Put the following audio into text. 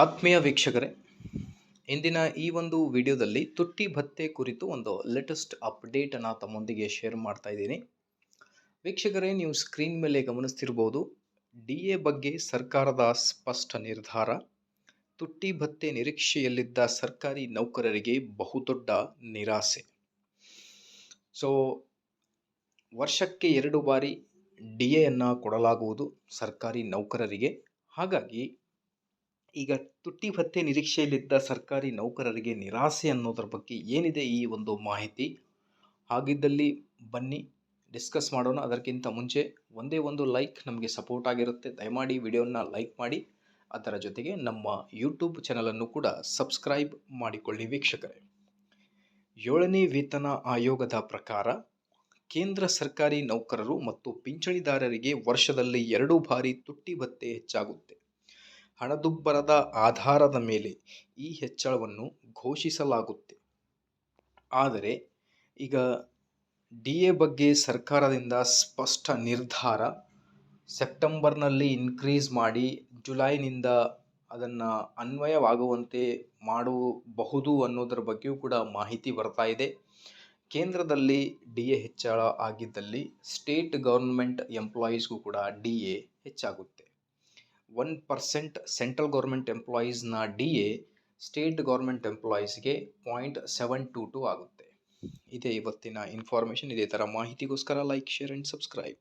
ಆತ್ಮೀಯ ವೀಕ್ಷಕರೇ, ಇಂದಿನ ಈ ಒಂದು ವಿಡಿಯೋದಲ್ಲಿ ತುಟ್ಟಿ ಭತ್ತೆ ಕುರಿತು ಒಂದು ಲೇಟೆಸ್ಟ್ ಅಪ್ಡೇಟನ್ನು ತಮ್ಮೊಂದಿಗೆ ಶೇರ್ ಮಾಡ್ತಾ ಇದ್ದೀನಿ. ವೀಕ್ಷಕರೇ, ನೀವು ಸ್ಕ್ರೀನ್ ಮೇಲೆ ಗಮನಿಸ್ತಿರ್ಬೋದು ಡಿ ಎ ಬಗ್ಗೆ ಸರ್ಕಾರದ ಸ್ಪಷ್ಟ ನಿರ್ಧಾರ, ತುಟ್ಟಿ ಭತ್ತೆ ನಿರೀಕ್ಷೆಯಲ್ಲಿದ್ದ ಸರ್ಕಾರಿ ನೌಕರರಿಗೆ ಬಹುದೊಡ್ಡ ನಿರಾಸೆ. ಸೊ ವರ್ಷಕ್ಕೆ ಎರಡು ಬಾರಿ ಡಿ ಎನ್ನು ಕೊಡಲಾಗುವುದು ಸರ್ಕಾರಿ ನೌಕರರಿಗೆ. ಹಾಗಾಗಿ ಈಗ ತುಟ್ಟಿ ಭತ್ತೆ ನಿರೀಕ್ಷೆಯಲ್ಲಿದ್ದ ಸರ್ಕಾರಿ ನೌಕರರಿಗೆ ನಿರಾಸೆ ಅನ್ನೋದ್ರ ಬಗ್ಗೆ ಏನಿದೆ ಈ ಒಂದು ಮಾಹಿತಿ? ಹಾಗಿದ್ದಲ್ಲಿ ಬನ್ನಿ, ಡಿಸ್ಕಸ್ ಮಾಡೋಣ. ಅದಕ್ಕಿಂತ ಮುಂಚೆ ಒಂದೇ ಒಂದು ಲೈಕ್ ನಮಗೆ ಸಪೋರ್ಟ್ ಆಗಿರುತ್ತೆ. ದಯಮಾಡಿ ವಿಡಿಯೋನ ಲೈಕ್ ಮಾಡಿ. ಅದರ ಜೊತೆಗೆ ನಮ್ಮ ಯೂಟ್ಯೂಬ್ ಚಾನಲನ್ನು ಕೂಡ ಸಬ್ಸ್ಕ್ರೈಬ್ ಮಾಡಿಕೊಳ್ಳಿ ವೀಕ್ಷಕರೇ. ಏಳನೇ ವೇತನ ಆಯೋಗದ ಪ್ರಕಾರ ಕೇಂದ್ರ ಸರ್ಕಾರಿ ನೌಕರರು ಮತ್ತು ಪಿಂಚಣಿದಾರರಿಗೆ ವರ್ಷದಲ್ಲಿ ಎರಡು ಬಾರಿ ತುಟ್ಟಿ ಭತ್ತೆ ಹೆಚ್ಚಾಗುತ್ತೆ. ಹಣದುಬ್ಬರದ ಆಧಾರದ ಮೇಲೆ ಈ ಹೆಚ್ಚಳವನ್ನು ಘೋಷಿಸಲಾಗುತ್ತೆ. ಆದರೆ, ಈಗ ಡಿ ಎ ಬಗ್ಗೆ ಸರ್ಕಾರದಿಂದ ಸ್ಪಷ್ಟ ನಿರ್ಧಾರ ಸೆಪ್ಟೆಂಬರ್ನಲ್ಲಿ ಇನ್ಕ್ರೀಸ್ ಮಾಡಿ ಜುಲೈನಿಂದ ಅದನ್ನು ಅನ್ವಯವಾಗುವಂತೆ ಮಾಡಬಹುದು ಅನ್ನೋದರ ಬಗ್ಗೆಯೂ ಕೂಡ ಮಾಹಿತಿ ಬರ್ತಾ ಇದೆ. ಕೇಂದ್ರದಲ್ಲಿ ಡಿ ಎ ಹೆಚ್ಚಳ ಆಗಿದ್ದಲ್ಲಿ ಸ್ಟೇಟ್ ಗೌರ್ಮೆಂಟ್ ಎಂಪ್ಲಾಯೀಸ್ಗೂ ಕೂಡ ಡಿ ಎ ಹೆಚ್ಚಾಗುತ್ತೆ. ಒನ್ ಪರ್ಸೆಂಟ್ ಸೆಂಟ್ರಲ್ ಗೌರ್ಮೆಂಟ್ ಎಂಪ್ಲಾಯೀಸ್ನ ಡಿ ಎ ಸ್ಟೇಟ್ ಗೌರ್ಮೆಂಟ್ ಎಂಪ್ಲಾಯೀಸ್ಗೆ ಪಾಯಿಂಟ್ ಸೆವೆನ್ ಟು ಟು ಆಗುತ್ತೆ. ಇದೇ ಇವತ್ತಿನ ಇನ್ಫಾರ್ಮೇಷನ್ ಇದೇ ಥರ ಮಾಹಿತಿಗೋಸ್ಕರ ಲೈಕ್ ಶೇರ್ ಆ್ಯಂಡ್ ಸಬ್ಸ್ಕ್ರೈಬ್